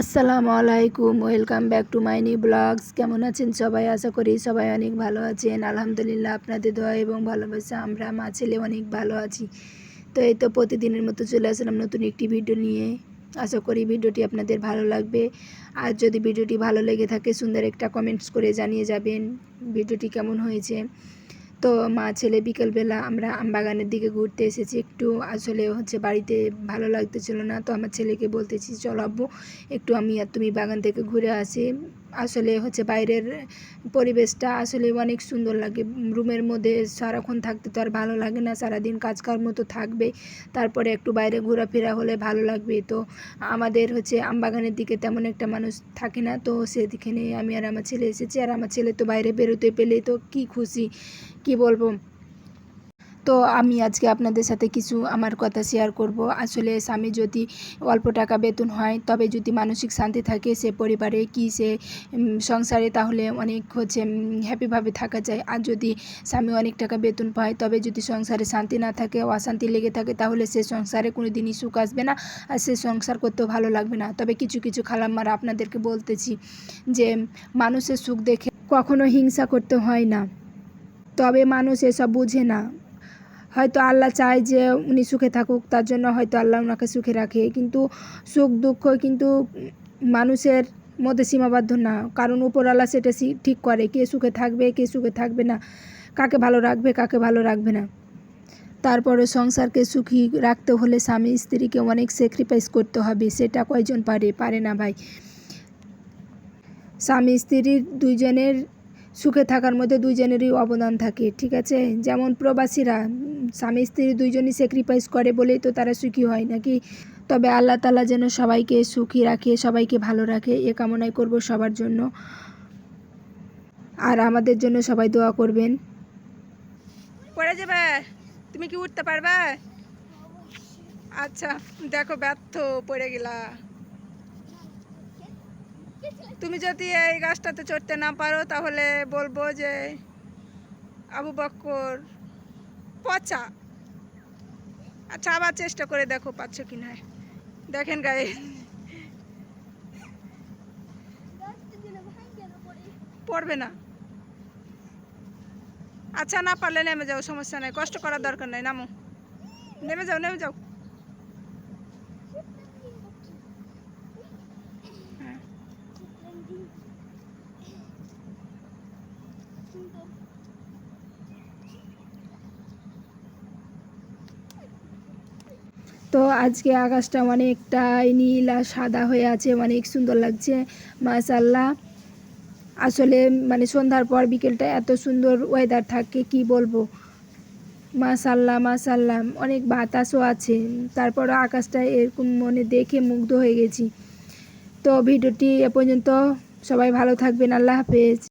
আসসালামু আলাইকুম, welcome back to my new blogs. কেমন আছেন সবাই? আশা করি সবাই অনেক ভালো আছেন। আলহামদুলিল্লাহ, আপনাদের দোয়া এবং ভালোবাসা, আমরা মা ছেলে অনেক ভালো আছি। তো এই তো প্রতিদিনের মতো চলে আসলাম নতুন একটি ভিডিও নিয়ে। আশা করি ভিডিওটি আপনাদের ভালো লাগবে। আর যদি ভিডিওটি ভালো লেগে থাকে, সুন্দর একটা কমেন্টস করে জানিয়ে যাবেন ভিডিওটি কেমন হয়েছে। তো মা, ছেলে বিকেলবেলা আমরা আমবাগানের দিকে ঘুরতে এসেছি। একটু আসলে হচ্ছে বাড়িতে ভালো লাগতেছিল না। তো আমার ছেলেকে বলতেছি, চল আব্বু, একটু আমি আর তুমি বাগান থেকে ঘুরে আসি। আসলে হচ্ছে বাইরের পরিবেশটা আসলে অনেক সুন্দর লাগে। রুমের মধ্যে সারাক্ষণ থাকতে তো আর ভালো লাগে না, সারাদিন কাজকর্ম তো থাকবে তারপরে একটু বাইরে ঘোরাফেরা হলে ভালো লাগবে। তো আমাদের হচ্ছে আমবাগানের দিকে তেমন একটা মানুষ থাকে না, তো সেদিকে আমি আর আমার ছেলে এসেছি। আর আমার ছেলে তো বাইরে বেরোতে পেলে তো কি খুশি, কি বলব? তো আমি আজকে আপনাদের সাথে কিছু আমার কথা শেয়ার করব। আসলে স্বামী যদি অল্প টাকা বেতন হয়, তবে যদি মানসিক শান্তি থাকে, সে পরিবারে কি সে সংসারে তাহলে অনেক হচ্ছে হ্যাপিভাবে থাকা যায়। আর যদি স্বামী অনেক টাকা বেতন পায়, তবে যদি সংসারে শান্তি না থাকে, অশান্তি লেগে থাকে, তাহলে সে সংসারে কোনো দিনই সুখ আসবে না, আর সে সংসার করতেও ভালো লাগবে না। তবে কিছু কিছু খালাম্মারা আপনাদেরকে বলতেছি যে, মানুষের সুখ দেখে কখনো হিংসা করতে হয় না। তবে মানুষ এসব বুঝে না। হয়তো আল্লাহ চায় যে উনি সুখে থাকুক, তার জন্য হয়তো আল্লাহ ওনাকে সুখে রাখে। কিন্তু সুখ, দুঃখ কিন্তু মানুষের মধ্যে সীমাবদ্ধ না। কারণ উপরওয়ালা সেটা ঠিক করে। কে সুখে থাকবে, কে সুখে থাকবে না, কাকে ভালো রাখবে, কাকে ভালো রাখবে না। তারপরে সংসারকে সুখী রাখতে হলে স্বামী স্ত্রীকে অনেক স্যাক্রিফাইস করতে হবে, সেটা কয়জন পারে? পারে না ভাই। স্বামী স্ত্রীর দুইজনের সুখে থাকার মধ্যে দুইজনেরই অবদান থাকে, ঠিক আছে? যেমন প্রবাসীরা স্বামী স্ত্রী দুইজনই স্যাক্রিফাইস করে বলেই তো তারা সুখী হয় নাকি? তবে আল্লাহ তালা যেন সবাইকে সুখী রাখে, সবাইকে ভালো রাখে, এ কামনাই করব সবার জন্য। আর আমাদের জন্য সবাই দোয়া করবেন। পড়ে যাবে? তুমি কি উঠতে পারবে? আচ্ছা দেখো ব্যর্থ পড়ে গেলা। তুমি যদি এই গাছটাতে চড়তে না পারো, তাহলে বলব যে আবু বক্কর পচা। আচ্ছা আবার চেষ্টা করে দেখো পাচ্ছ কি না দেখেন গায়ে পড়বে না। আচ্ছা না পারলে নেমে যাও, সমস্যা নাই। কষ্ট করার দরকার নাই, নামো। নেমে যাও নেমে যাও। তো আজকে আকাশটা অনেকটাই নীল আর সাদা হয়ে আছে অনেক সুন্দর লাগছে। মাশাল্লাহ আসলে মানে সন্ধ্যার পর বিকেলটা এত সুন্দর ওয়েদার থাকে, কি বলব? মাশাল্লাহ মাশাল্লাহ অনেক বাতাসও আছে। তারপর আকাশটা এরকম মনে দেখে মুগ্ধ হয়ে গেছি। তো ভিডিওটি এ পর্যন্ত সবাই ভালো থাকবেন। আল্লাহ হাফেজ।